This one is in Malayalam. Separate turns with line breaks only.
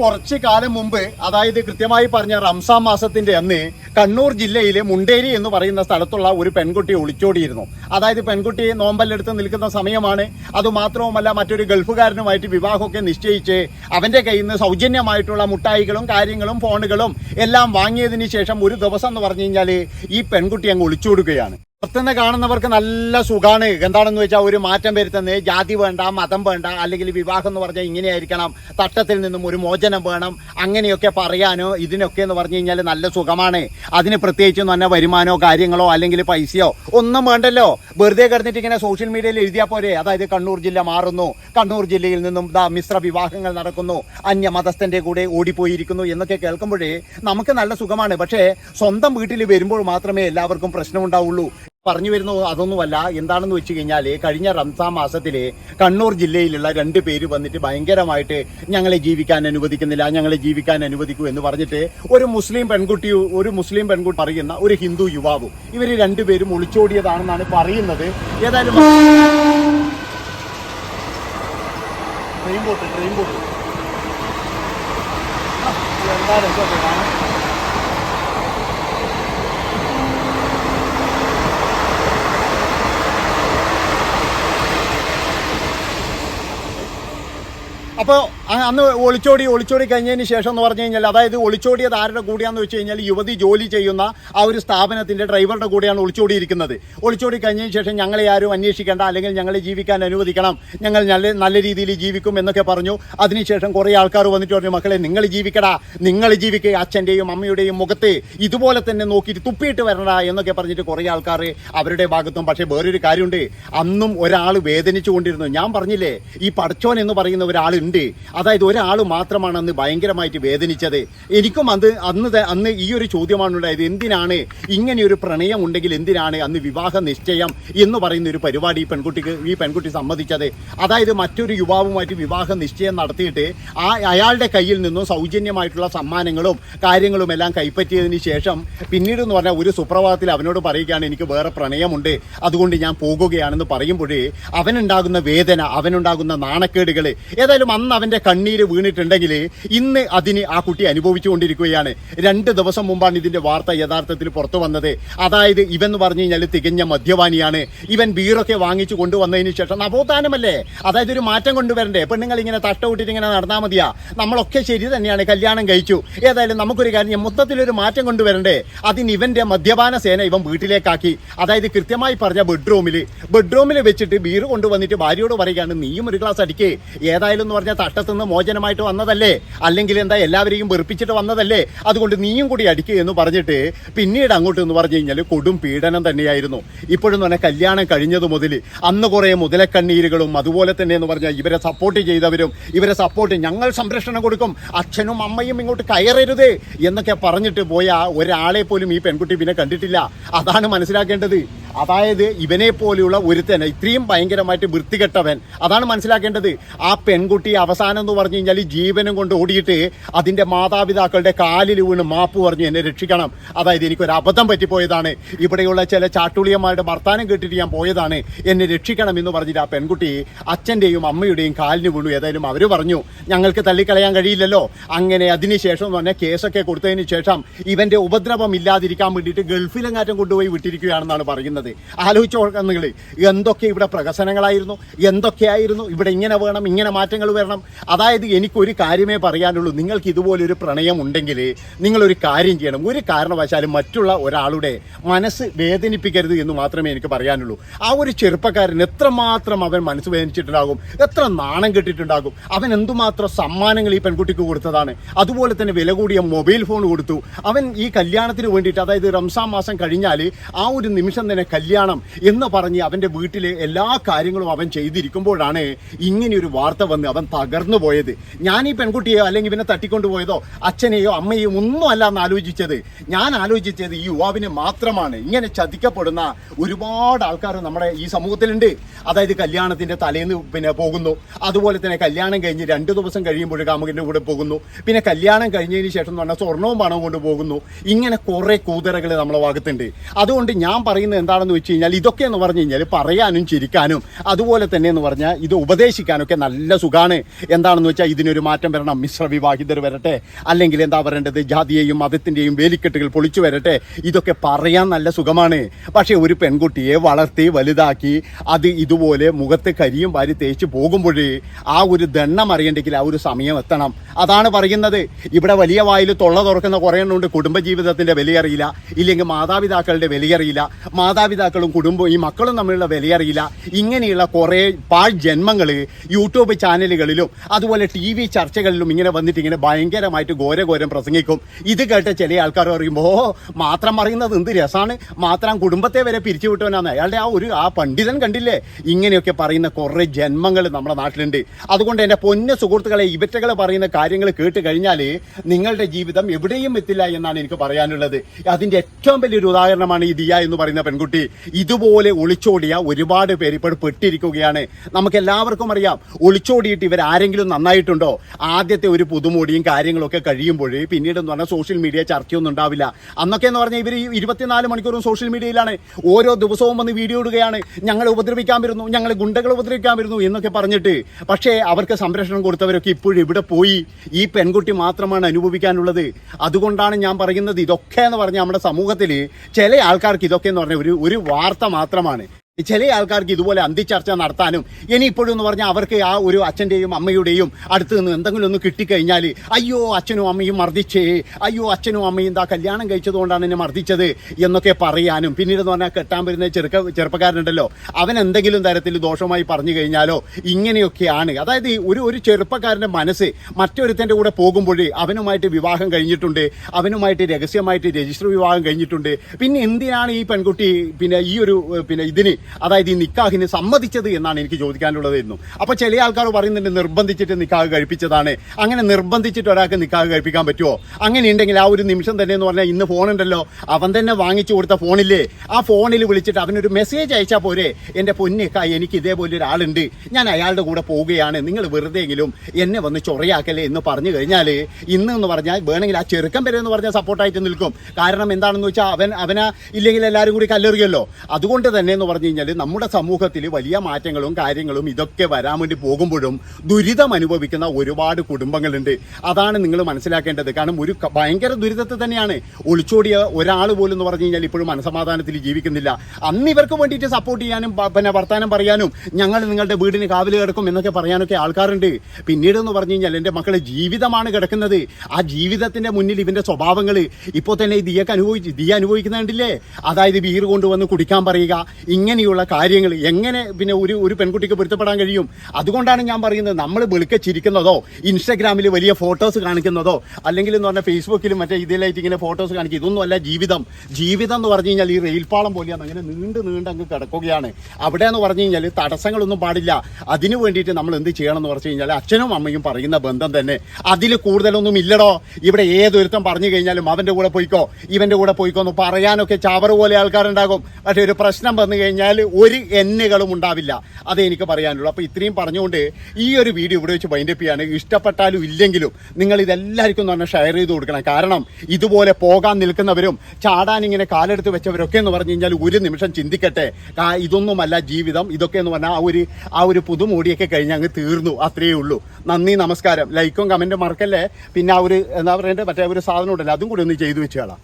കുറച്ച് കാലം മുമ്പ് അതായത് കൃത്യമായി പറഞ്ഞ റംസാം മാസത്തിന്റെ അന്ന് കണ്ണൂർ ജില്ലയിലെ മുണ്ടേരി എന്ന് പറയുന്ന സ്ഥലത്തുള്ള ഒരു പെൺകുട്ടി ഒളിച്ചോടിയിരുന്നു. അതായത് പെൺകുട്ടി നോമ്പല്ലെടുത്ത് നിൽക്കുന്ന സമയമാണ്. അതുമാത്രവുമല്ല മറ്റൊരു ഗൾഫുകാരനുമായിട്ട് വിവാഹമൊക്കെ നിശ്ചയിച്ച് അവന്റെ കയ്യിൽ നിന്ന് സൗജന്യമായിട്ടുള്ള മുട്ടായികളും കാര്യങ്ങളും ഫോണുകളും എല്ലാം വാങ്ങിയതിന് ശേഷം ഒരു ദിവസം എന്ന് പറഞ്ഞു കഴിഞ്ഞാൽ ഈ പെൺകുട്ടി അങ്ങ് ഒളിച്ചോടുകയാണ്. പുറത്തുനിന്ന് കാണുന്നവർക്ക് നല്ല സുഖമാണ് എന്താണെന്ന് വെച്ചാൽ ഒരു മാറ്റം വരുത്തുന്നത് ജാതി വേണ്ട മതം വേണ്ട അല്ലെങ്കിൽ വിവാഹം എന്ന് പറഞ്ഞാൽ ഇങ്ങനെയായിരിക്കണം. തട്ടത്തിൽ നിന്നും ഒരു മോചനം വേണം. അങ്ങനെയൊക്കെ പറയാനോ ഇതിനൊക്കെ എന്ന് പറഞ്ഞു കഴിഞ്ഞാൽ നല്ല സുഖമാണ്. അതിന് പ്രത്യേകിച്ച് നല്ല വരുമാനോ കാര്യങ്ങളോ അല്ലെങ്കിൽ പൈസയോ ഒന്നും വേണ്ടല്ലോ. വെറുതെ കിടന്നിട്ട് ഇങ്ങനെ സോഷ്യൽ മീഡിയയിൽ എഴുതിയാൽ പോരെ. അതായത് കണ്ണൂർ ജില്ല മാറുന്നു. കണ്ണൂർ ജില്ലയിൽ നിന്നും ദാ മിശ്ര വിവാഹങ്ങൾ നടക്കുന്നു. അന്യ മതസ്ഥന്റെ കൂടെ ഓടിപ്പോയിരിക്കുന്നു എന്നൊക്കെ കേൾക്കുമ്പോഴേ നമുക്ക് നല്ല സുഖമാണ്. പക്ഷേ സ്വന്തം വീട്ടിൽ വരുമ്പോൾ മാത്രമേ എല്ലാവർക്കും പ്രശ്നമുണ്ടാവുള്ളൂ. പറഞ്ഞു വരുന്ന അതൊന്നുമല്ല. എന്താണെന്ന് വെച്ച് കഴിഞ്ഞാൽ കഴിഞ്ഞ റംസാൻ മാസത്തിൽ കണ്ണൂർ ജില്ലയിലുള്ള രണ്ട് പേര് വന്നിട്ട് ഭയങ്കരമായിട്ട് ഞങ്ങളെ ജീവിക്കാൻ അനുവദിക്കുന്നില്ല ഞങ്ങളെ ജീവിക്കാൻ അനുവദിക്കൂ എന്ന് പറഞ്ഞിട്ട് ഒരു മുസ്ലിം പെൺകുട്ടി ഒരു മുസ്ലിം പെൺകുട്ടി പറയുന്ന ഒരു ഹിന്ദു യുവാവ്. ഇവർ രണ്ടുപേരും ഒളിച്ചോടിയതാണെന്നാണ് പറയുന്നത്. ഏതായാലും ട്രെയിൻ ബോട്ട് ട്രെയിൻ ബോട്ട് അപ്പോൾ അന്ന് ഒളിച്ചോടി ഒളിച്ചോടി കഴിഞ്ഞതിന് ശേഷം എന്ന് പറഞ്ഞു കഴിഞ്ഞാൽ അതായത് ഒളിച്ചോടിയത് ആരുടെ കൂടെയാന്ന് വെച്ച് കഴിഞ്ഞാൽ യുവതി ജോലി ചെയ്യുന്ന ആ ഒരു സ്ഥാപനത്തിന്റെ ഡ്രൈവറുടെ കൂടെയാണ് ഒളിച്ചോടിയിരിക്കുന്നത്. ഒളിച്ചോടി കഴിഞ്ഞതിന് ശേഷം ഞങ്ങളെ ആരും അന്വേഷിക്കേണ്ട അല്ലെങ്കിൽ ഞങ്ങളെ ജീവിക്കാൻ അനുവദിക്കണം ഞങ്ങൾ നല്ല നല്ല രീതിയിൽ ജീവിക്കും എന്നൊക്കെ പറഞ്ഞു. അതിനുശേഷം കുറേ ആൾക്കാർ വന്നിട്ട് പറഞ്ഞു മക്കളെ നിങ്ങൾ ജീവിക്കടാ നിങ്ങൾ ജീവിക്കുക അച്ഛന്റെയും അമ്മയുടെയും മുഖത്ത് ഇതുപോലെ തന്നെ നോക്കിയിട്ട് തുപ്പിയിട്ട് വരണ്ട എന്നൊക്കെ പറഞ്ഞിട്ട് കുറേ ആൾക്കാർ അവരുടെ ഭാഗത്തും. പക്ഷേ വേറൊരു കാര്യമുണ്ട്. അന്നും ഒരാൾ വേദനിച്ചു കൊണ്ടിരുന്നു ഞാൻ പറഞ്ഞില്ലേ ഈ പടച്ചോൻ എന്ന് പറയുന്ന ഒരാളുണ്ട്. അതായത് ഒരാൾ മാത്രമാണ് അന്ന് ഭയങ്കരമായിട്ട് വേദനിച്ചത്. എനിക്കും അത് അന്ന് അന്ന് ഈ ഒരു ചോദ്യമാണ് ഉണ്ടായത് എന്തിനാണ് ഇങ്ങനെ ഒരു പ്രണയം ഉണ്ടെങ്കിൽ എന്തിനാണ് അന്ന് വിവാഹ നിശ്ചയം എന്ന് പറയുന്ന ഒരു പരിപാടി ഈ പെൺകുട്ടിക്ക് ഈ പെൺകുട്ടി സമ്മതിച്ചത്. അതായത് മറ്റൊരു യുവാവുമായിട്ട് വിവാഹ നിശ്ചയം നടത്തിയിട്ട് ആ അയാളുടെ കയ്യിൽ നിന്നും സൗജന്യമായിട്ടുള്ള സമ്മാനങ്ങളും കാര്യങ്ങളും എല്ലാം കൈപ്പറ്റിയതിന് ശേഷം പിന്നീട് എന്ന് പറഞ്ഞാൽ ഒരു സുപ്രഭാതത്തിൽ അവനോട് പറയുകയാണ് എനിക്ക് വേറെ പ്രണയമുണ്ട്. അതുകൊണ്ട് ഞാൻ പോകുകയാണെന്ന് പറയുമ്പോഴേ അവനുണ്ടാകുന്ന വേദന അവനുണ്ടാകുന്ന നാണക്കേടുകൾ ഏതായാലും അന്ന് അവന്റെ കണ്ണീര് വീണിട്ടുണ്ടെങ്കിൽ ഇന്ന് അതിന് ആ കുട്ടി അനുഭവിച്ചുകൊണ്ടിരിക്കുകയാണ്. രണ്ട് ദിവസം മുമ്പാണ് ഇതിന്റെ വാർത്ത യഥാർത്ഥത്തിൽ പുറത്തു വന്നത്. അതായത് ഇവൻ എന്ന് പറഞ്ഞു കഴിഞ്ഞാൽ തികഞ്ഞ മദ്യപാനിയാണ്. ഇവൻ ബീറൊക്കെ വാങ്ങിച്ചു കൊണ്ടുവന്നതിന് ശേഷം നവോത്ഥാനമല്ലേ? അതായത് ഒരു മാറ്റം കൊണ്ടുവരണ്ടേ? പെണ്ണുങ്ങൾ ഇങ്ങനെ തട്ടവിട്ടിട്ട് ഇങ്ങനെ നടന്നാൽ മതിയാ. നമ്മളൊക്കെ ശരി തന്നെയാണ് കല്യാണം കഴിച്ചു. ഏതായാലും നമുക്കൊരു കാര്യം മൊത്തത്തിലൊരു മാറ്റം കൊണ്ടുവരണ്ടേ? അതിന് ഇവന്റെ മദ്യപാന സേന ഇവൻ വീട്ടിലേക്കാക്കി. അതായത് കൃത്യമായി പറഞ്ഞ ബെഡ്റൂമിൽ ബെഡ്റൂമിൽ വെച്ചിട്ട് ബീർ കൊണ്ടുവന്നിട്ട് ഭാര്യയോട് പറയുകയാണ് നീയും ഒരു ഗ്ലാസ് അടിക്കേ. ഏതായാലും എന്ന് പറഞ്ഞാൽ തട്ടത്തുനിന്ന് മോചനമായിട്ട് വന്നതല്ലേ? അല്ലെങ്കിൽ എന്താ എല്ലാവരെയും വെറുപ്പിച്ചിട്ട് വന്നതല്ലേ? അതുകൊണ്ട് നീയും കൂടി അടിക്കുക എന്ന് പറഞ്ഞിട്ട് പിന്നീട് അങ്ങോട്ട് എന്ന് പറഞ്ഞു കഴിഞ്ഞാൽ കൊടും പീഡനം തന്നെയായിരുന്നു. ഇപ്പോഴും തന്നെ കല്യാണം കഴിഞ്ഞത് മുതൽ അന്ന് കുറേ മുതലക്കണ്ണീരുകളും അതുപോലെ തന്നെ എന്ന് പറഞ്ഞാൽ ഇവരെ സപ്പോർട്ട് ചെയ്തവരും ഇവരെ സപ്പോർട്ട് ഞങ്ങൾ സംരക്ഷണം കൊടുക്കും അച്ഛനും അമ്മയും ഇങ്ങോട്ട് കയറരുത് എന്നൊക്കെ പറഞ്ഞിട്ട് പോയ ഒരാളെ പോലും ഈ പെൺകുട്ടി പിന്നെ കണ്ടിട്ടില്ല. അതാണ് മനസ്സിലാക്കേണ്ടത്. അതായത് ഇവനെ പോലെയുള്ള ഒരുത്തൻ ഇത്രയും ഭയങ്കരമായിട്ട് വൃത്തികെട്ടവൻ. അതാണ് മനസ്സിലാക്കേണ്ടത്. ആ പെൺകുട്ടി അവസാനം എന്ന് പറഞ്ഞു കഴിഞ്ഞാൽ ജീവനും കൊണ്ട് ഓടിയിട്ട് അതിന്റെ മാതാപിതാക്കളുടെ കാലിൽ വീണ് മാപ്പ് പറഞ്ഞു എന്നെ രക്ഷിക്കണം. അതായത് എനിക്കൊരു അബദ്ധം പറ്റിപ്പോയതാണ്. ഇവിടെയുള്ള ചില ചാട്ടുളിയന്മാരുടെ വർത്താനം കേട്ടിട്ട് ഞാൻ പോയതാണ്. എന്നെ രക്ഷിക്കണം എന്ന് പറഞ്ഞിട്ട് ആ പെൺകുട്ടി അച്ഛന്റെയും അമ്മയുടെയും കാലിന് വീണു. ഏതായാലും അവർ പറഞ്ഞു ഞങ്ങൾക്ക് തള്ളിക്കളയാൻ കഴിയില്ലല്ലോ. അങ്ങനെ അതിനുശേഷം എന്ന് പറഞ്ഞാൽ കേസൊക്കെ കൊടുത്തതിന് ശേഷം ഇവന്റെ ഉപദ്രവം ഇല്ലാതിരിക്കാൻ വേണ്ടിയിട്ട് ഗൾഫിലെങ്ങാറ്റം കൊണ്ടുപോയി വിട്ടിരിക്കുകയാണെന്നാണ് പറയുന്നത്. ആലോചിച്ച് നോക്കാം നിങ്ങൾ എന്തൊക്കെ ഇവിടെ പ്രകസനങ്ങളായിരുന്നു എന്തൊക്കെയായിരുന്നു? ഇവിടെ ഇങ്ങനെ വേണം ഇങ്ങനെ മാറ്റങ്ങൾ വരണം. അതായത് എനിക്കൊരു കാര്യമേ പറയാനുള്ളൂ. നിങ്ങൾക്ക് ഇതുപോലൊരു പ്രണയം ഉണ്ടെങ്കിൽ നിങ്ങളൊരു കാര്യം ചെയ്യണം. ഒരു കാരണവശാലും മറ്റുള്ള ഒരാളുടെ മനസ്സ് വേദനിപ്പിക്കരുത് എന്ന് മാത്രമേ എനിക്ക് പറയാനുള്ളൂ. ആ ഒരു ചെറുപ്പക്കാരൻ എത്രമാത്രം അവൻ മനസ്സ് വേദനിച്ചിട്ടുണ്ടാകും? എത്ര നാണം കെട്ടിയിട്ടുണ്ടാകും അവൻ എന്തുമാത്രം സമ്മാനങ്ങൾ ഈ പെൺകുട്ടിക്ക് കൊടുത്തതാണ്? അതുപോലെ തന്നെ വില കൂടിയ മൊബൈൽ ഫോൺ കൊടുത്തു. അവൻ ഈ കല്യാണത്തിന് വേണ്ടിയിട്ട് അതായത് റംസാൻ മാസം കഴിഞ്ഞാൽ ആ ഒരു നിമിഷം തന്നെ കല്യാണം എന്ന് പറഞ്ഞ് അവന്റെ വീട്ടിലെ എല്ലാ കാര്യങ്ങളും അവൻ ചെയ്തിരിക്കുമ്പോഴാണ് ഇങ്ങനെയൊരു വാർത്ത വന്ന് അവൻ തകർന്നു പോയത്. ഞാൻ ഈ പെൺകുട്ടിയോ അല്ലെങ്കിൽ ഇവനെ തട്ടിക്കൊണ്ടുപോയതോ അച്ഛനെയോ അമ്മയോ ഒന്നും അല്ല എന്ന് ആലോചിച്ചത്. ഞാൻ ആലോചിച്ചത് ഈ യുവാവിനെ മാത്രമാണ്. ഇങ്ങനെ ചതിക്കപ്പെടുന്ന ഒരുപാട് ആൾക്കാർ നമ്മുടെ ഈ സമൂഹത്തിലുണ്ട്. അതായത് കല്യാണത്തിന്റെ തലേന്ന് പിന്നെ പോകുന്നു. അതുപോലെ തന്നെ കല്യാണം കഴിഞ്ഞ് രണ്ട് ദിവസം കഴിയുമ്പോൾ കാമുകന്റെ കൂടെ പോകുന്നു. പിന്നെ കല്യാണം കഴിഞ്ഞതിന് ശേഷം എന്ന് പറഞ്ഞാൽ സ്വർണവും പണവും കൊണ്ട് പോകുന്നു. ഇങ്ങനെ കുറേ കൂതറകൾ നമ്മളെ ഭാഗത്തുണ്ട്. അതുകൊണ്ട് ഞാൻ പറയുന്നത് എന്താണെന്ന് എന്താണെന്ന് വെച്ച് കഴിഞ്ഞാൽ ഇതൊക്കെ എന്ന് പറഞ്ഞു കഴിഞ്ഞാൽ പറയാനും ചിരിക്കാനും അതുപോലെ തന്നെ എന്ന് പറഞ്ഞാൽ ഇത് ഉപദേശിക്കാനൊക്കെ നല്ല സുഖമാണ് എന്താണെന്ന് വെച്ചാൽ ഇതിനൊരു മാറ്റം വരണം. മിശ്ര വിവാഹിതർ വരട്ടെ. അല്ലെങ്കിൽ എന്താ പറയേണ്ടത്? ജാതിയെയും മതത്തിന്റെയും വേലിക്കെട്ടുകൾ പൊളിച്ചു വരട്ടെ. ഇതൊക്കെ പറയാൻ നല്ല സുഖമാണ്. പക്ഷേ ഒരു പെൺകുട്ടിയെ വളർത്തി വലുതാക്കി അത് ഇതുപോലെ മുഖത്ത് കരിയും വാരി തേച്ച് പോകുമ്പോൾ ആ ഒരു ദണ്ണം അറിയണ്ടെങ്കിൽ ആ ഒരു സമയം എത്തണം. അതാണ് പറയുന്നത്. ഇവിടെ വലിയ വായിൽ തൊള്ള തുറക്കുന്ന കുറേ എണ്ണമുണ്ട്. കുടുംബജീവിതത്തിന്റെ വിലയറിയില്ല. ഇല്ലെങ്കിൽ മാതാപിതാക്കളുടെ വിലയറിയില്ല. മാതാപിതാക്കളും കുടുംബവും ഈ മക്കളും തമ്മിലുള്ള വിലയറിയില്ല. ഇങ്ങനെയുള്ള കുറേ പാഴ് ജന്മങ്ങൾ യൂട്യൂബ് ചാനലുകളിലും അതുപോലെ ടി വി ചർച്ചകളിലും ഇങ്ങനെ വന്നിട്ട് ഇങ്ങനെ ഭയങ്കരമായിട്ട് ഘോരഘോരം പ്രസംഗിക്കും. ഇത് കേട്ട ചില ആൾക്കാർ പറയുമ്പോൾ ഓ മാത്രം പറയുന്നത് എന്ത് രസമാണ് മാത്രം കുടുംബത്തെ വരെ പിരിച്ചുവിട്ടവനാണ് അയാളുടെ ആ ഒരു ആ പണ്ഡിതൻ കണ്ടില്ലേ? ഇങ്ങനെയൊക്കെ പറയുന്ന കുറേ ജന്മങ്ങൾ നമ്മുടെ നാട്ടിലുണ്ട്. അതുകൊണ്ട് എന്റെ പൊന്ന സുഹൃത്തുക്കളെ ഇവറ്റകൾ പറയുന്ന കാര്യങ്ങൾ കേട്ട് കഴിഞ്ഞാൽ നിങ്ങളുടെ ജീവിതം എവിടെയും എത്തില്ല എന്നാണ് എനിക്ക് പറയാനുള്ളത്. അതിന്റെ ഏറ്റവും വലിയൊരു ഉദാഹരണമാണ് ഈ ദിയ എന്ന് പറയുന്ന പെൺകുട്ടി. ഇതുപോലെ ഒളിച്ചോടിയ ഒരുപാട് പേര് ഇപ്പോൾ പെട്ടിരിക്കുകയാണ്. നമുക്ക് എല്ലാവർക്കും അറിയാം ഒളിച്ചോടിയിട്ട് ഇവർ ആരെങ്കിലും നന്നായിട്ടുണ്ടോ? ആദ്യത്തെ ഒരു പുതുമോടിയും കാര്യങ്ങളൊക്കെ കഴിയുമ്പോൾ പിന്നീട് എന്ന് പറഞ്ഞാൽ സോഷ്യൽ മീഡിയ ചർച്ചയൊന്നും ഉണ്ടാവില്ല. അന്നൊക്കെ എന്ന് പറഞ്ഞാൽ ഇവർ ഇരുപത്തിനാല് മണിക്കൂറും സോഷ്യൽ മീഡിയയിലാണ് ഓരോ ദിവസവും വന്ന് വീഡിയോ ഇടുകയാണ്. ഞങ്ങളെ ഉപദ്രവിക്കാൻ വരുന്നു ഞങ്ങളെ ഗുണ്ടകൾ ഉപദ്രവിക്കാൻ വരുന്നു എന്നൊക്കെ പറഞ്ഞിട്ട്. പക്ഷേ അവർക്ക് സംരക്ഷണം കൊടുത്തവരൊക്കെ ഇപ്പോഴും ഇവിടെ പോയി. ഈ പെൺകുട്ടി മാത്രമാണ് അനുഭവിക്കാനുള്ളത്. അതുകൊണ്ടാണ് ഞാൻ പറയുന്നത് ഇതൊക്കെ എന്ന് പറഞ്ഞാൽ നമ്മുടെ സമൂഹത്തിൽ ചില ആൾക്കാർക്ക് ഇതൊക്കെ എന്ന് പറഞ്ഞാൽ ഒരു ഒരു വാർത്ത മാത്രമാണ്. ചില ആൾക്കാർക്ക് ഇതുപോലെ അന്തിച്ചർച്ച നടത്താനും ഇനി ഇപ്പോഴും എന്ന് പറഞ്ഞാൽ അവർക്ക് ആ ഒരു അച്ഛന്റെയും അമ്മയുടെയും അടുത്ത് നിന്ന് എന്തെങ്കിലും ഒന്ന് കിട്ടിക്കഴിഞ്ഞാൽ അയ്യോ അച്ഛനും അമ്മയും മർദ്ദിച്ചേ അയ്യോ അച്ഛനും അമ്മയും എന്താ കല്യാണം കഴിച്ചതുകൊണ്ടാണ് എന്നെ മർദ്ദിച്ചത് എന്നൊക്കെ പറയാനും പിന്നീട് എന്ന് പറഞ്ഞാൽ കെട്ടാൻ വരുന്ന ചെറുക്ക ചെറുപ്പക്കാരനുണ്ടല്ലോ അവൻ എന്തെങ്കിലും തരത്തിൽ ദോഷമായി പറഞ്ഞു കഴിഞ്ഞാലോ ഇങ്ങനെയൊക്കെയാണ്. അതായത് ഒരു ഒരു ചെറുപ്പക്കാരന്റെ മനസ്സ് മറ്റൊരുത്തന്റെ കൂടെ പോകുമ്പോൾ അവനുമായിട്ട് വിവാഹം കഴിഞ്ഞിട്ടുണ്ട് അവനുമായിട്ട് രഹസ്യമായിട്ട് രജിസ്റ്റർ വിവാഹം കഴിഞ്ഞിട്ടുണ്ട്. പിന്നെ എന്തിനാണ് ഈ പെൺകുട്ടി പിന്നെ ഈ ഒരു പിന്നെ ഇതിന് അതായത് ഈ നിക്കാഹിന് സമ്മതിച്ചത് എന്നാണ് എനിക്ക് ചോദിക്കാനുള്ളത് എന്നും. അപ്പൊ ചില ആൾക്കാർ പറയുന്നുണ്ട് നിർബന്ധിച്ചിട്ട് നിക്കാഹ് കഴിപ്പിച്ചതാണ്. അങ്ങനെ നിർബന്ധിച്ചിട്ട് ഒരാൾക്ക് നിക്കാഹ് കഴിപ്പിക്കാൻ പറ്റുമോ അങ്ങനെ ഉണ്ടെങ്കിൽ ആ ഒരു നിമിഷം തന്നെ എന്ന് പറഞ്ഞാൽ ഇന്ന് ഫോൺ ഉണ്ടല്ലോ. അവൻ തന്നെ വാങ്ങിച്ചു കൊടുത്ത ഫോണില്ലേ ആ ഫോണിൽ വിളിച്ചിട്ട് അവനൊരു മെസ്സേജ് അയച്ചാൽ പോരെ? എന്റെ പൊന്നിക്ക എനിക്ക് ഇതേപോലെ ഒരാളുണ്ട്. ഞാൻ അയാളുടെ കൂടെ പോവുകയാണ്. നിങ്ങൾ വെറുതെയെങ്കിലും എന്നെ വന്ന് ചൊറയാക്കല്ലേ എന്ന് പറഞ്ഞു കഴിഞ്ഞാൽ ഇന്ന് എന്ന് പറഞ്ഞാൽ വേണമെങ്കിൽ ആ ചെറുക്കം വരെ എന്ന് പറഞ്ഞാൽ സപ്പോർട്ടായിട്ട് നിൽക്കും. കാരണം എന്താണെന്ന് വെച്ചാൽ അവൻ അവനാ ഇല്ലെങ്കിൽ എല്ലാവരും കൂടി കല്ലെറിയല്ലോ അതുകൊണ്ട് തന്നെ എന്ന് പറഞ്ഞു കഴിഞ്ഞാൽ നമ്മുടെ സമൂഹത്തിൽ വലിയ മാറ്റങ്ങളും കാര്യങ്ങളും ഇതൊക്കെ വരാൻ വേണ്ടി പോകുമ്പോഴും ദുരിതം അനുഭവിക്കുന്ന ഒരുപാട് കുടുംബങ്ങളുണ്ട്. അതാണ് നിങ്ങൾ മനസ്സിലാക്കേണ്ടത്. കാരണം ഒരു ഭയങ്കര ദുരിതത്തിൽ തന്നെയാണ്. ഒളിച്ചോടിയ ഒരാൾ പോലും എന്ന് പറഞ്ഞു കഴിഞ്ഞാൽ ഇപ്പോഴും മനസമാധാനത്തിൽ ജീവിക്കുന്നില്ല. അന്ന് ഇവർക്ക് വേണ്ടിയിട്ട് സപ്പോർട്ട് ചെയ്യാനും പിന്നെ വർത്താനം പറയാനും ഞങ്ങൾ നിങ്ങളുടെ വീടിന് കാവൽ കിടക്കും എന്നൊക്കെ പറയാനൊക്കെ ആൾക്കാരുണ്ട്. പിന്നീട് എന്ന് പറഞ്ഞു കഴിഞ്ഞാൽ എന്റെ മക്കളെ ജീവിതമാണ് കിടക്കുന്നത്. ആ ജീവിതത്തിന്റെ മുന്നിൽ ഇവന്റെ സ്വഭാവങ്ങൾ ഇപ്പോൾ തന്നെ ദിയൊക്കെ അനുഭവിച്ച് ദിയ അനുഭവിക്കുന്നുണ്ടില്ലേ? അതായത് ബീർ കൊണ്ടുവന്ന് കുടിക്കാൻ പറയുക ഇങ്ങനെയുള്ള കാര്യങ്ങൾ എങ്ങനെ പിന്നെ ഒരു ഒരു പെൺകുട്ടിക്ക് പൊരുത്തപ്പെടാൻ കഴിയും? അതുകൊണ്ടാണ് ഞാൻ പറയുന്നത് നമ്മൾ വെളുക്കെ ചിരിക്കുന്നതോ ഇൻസ്റ്റാഗ്രാമിൽ വലിയ ഫോട്ടോസ് കാണിക്കുന്നതോ അല്ലെങ്കിൽ എന്ന് പറഞ്ഞാൽ ഫേസ്ബുക്കിലും മറ്റേ ഇതിലായിട്ട് ഇങ്ങനെ ഫോട്ടോസ് കാണിക്കുക ഇതൊന്നും അല്ല ജീവിതം. ജീവിതം എന്ന് പറഞ്ഞു കഴിഞ്ഞാൽ ഈ റെയിൽപാളം പോലെയാണ് അങ്ങനെ നീണ്ട് നീണ്ട് അങ്ങ് കിടക്കുകയാണ്. അവിടെ എന്ന് പറഞ്ഞു കഴിഞ്ഞാൽ തടസ്സങ്ങളൊന്നും പാടില്ല. അതിനു വേണ്ടിയിട്ട് നമ്മൾ എന്ത് ചെയ്യണം എന്ന് പറഞ്ഞു കഴിഞ്ഞാൽ അച്ഛനും അമ്മയും പറയുന്ന ബന്ധം തന്നെ അതിൽ കൂടുതലൊന്നും ഇല്ലടോ. ഇവിടെ ഏതൊരുത്തം പറഞ്ഞു കഴിഞ്ഞാലും അവന്റെ കൂടെ പോയിക്കോ ഇവന്റെ കൂടെ പോയിക്കോ എന്ന് പറയാനൊക്കെ ചാവറ് പോലെ ആൾക്കാരുണ്ടാകും. പക്ഷേ ഒരു പ്രശ്നം വന്നു കഴിഞ്ഞാൽ ഒരു എന്നുകളും ഉണ്ടാവില്ല. അതേ എനിക്ക് പറയാനുള്ളൂ. അപ്പോൾ ഇത്രയും പറഞ്ഞുകൊണ്ട് ഈ ഒരു വീഡിയോ ഇവിടെ വെച്ച് വൈൻഡപ്പ് ചെയ്യാണ്. ഇഷ്ടപ്പെട്ടാലും ഇല്ലെങ്കിലും നിങ്ങൾ ഇതെല്ലാവർക്കും എന്ന് പറഞ്ഞാൽ ഷെയർ ചെയ്ത് കൊടുക്കണം. കാരണം ഇതുപോലെ പോകാൻ നിൽക്കുന്നവരും ചാടാൻ ഇങ്ങനെ കാലെടുത്ത് വെച്ചവരൊക്കെ എന്ന് പറഞ്ഞു കഴിഞ്ഞാൽ ഒരു നിമിഷം ചിന്തിക്കട്ടെ. ഇതൊന്നുമല്ല ജീവിതം. ഇതൊക്കെ എന്ന് പറഞ്ഞാൽ ആ ഒരു ആ ഒരു പുതുമോടിയൊക്കെ കഴിഞ്ഞ് അങ്ങ് തീർന്നു. അത്രയേ ഉള്ളൂ. നന്ദി നമസ്കാരം. ലൈക്കും കമന്റും മറക്കല്ലേ? പിന്നെ ആ ഒരു എന്താ പറയേണ്ടത് മറ്റേ ഒരു സാധനം ഉണ്ടല്ലോ അതും കൂടി ഒന്ന് ചെയ്തു വെച്ചാളാം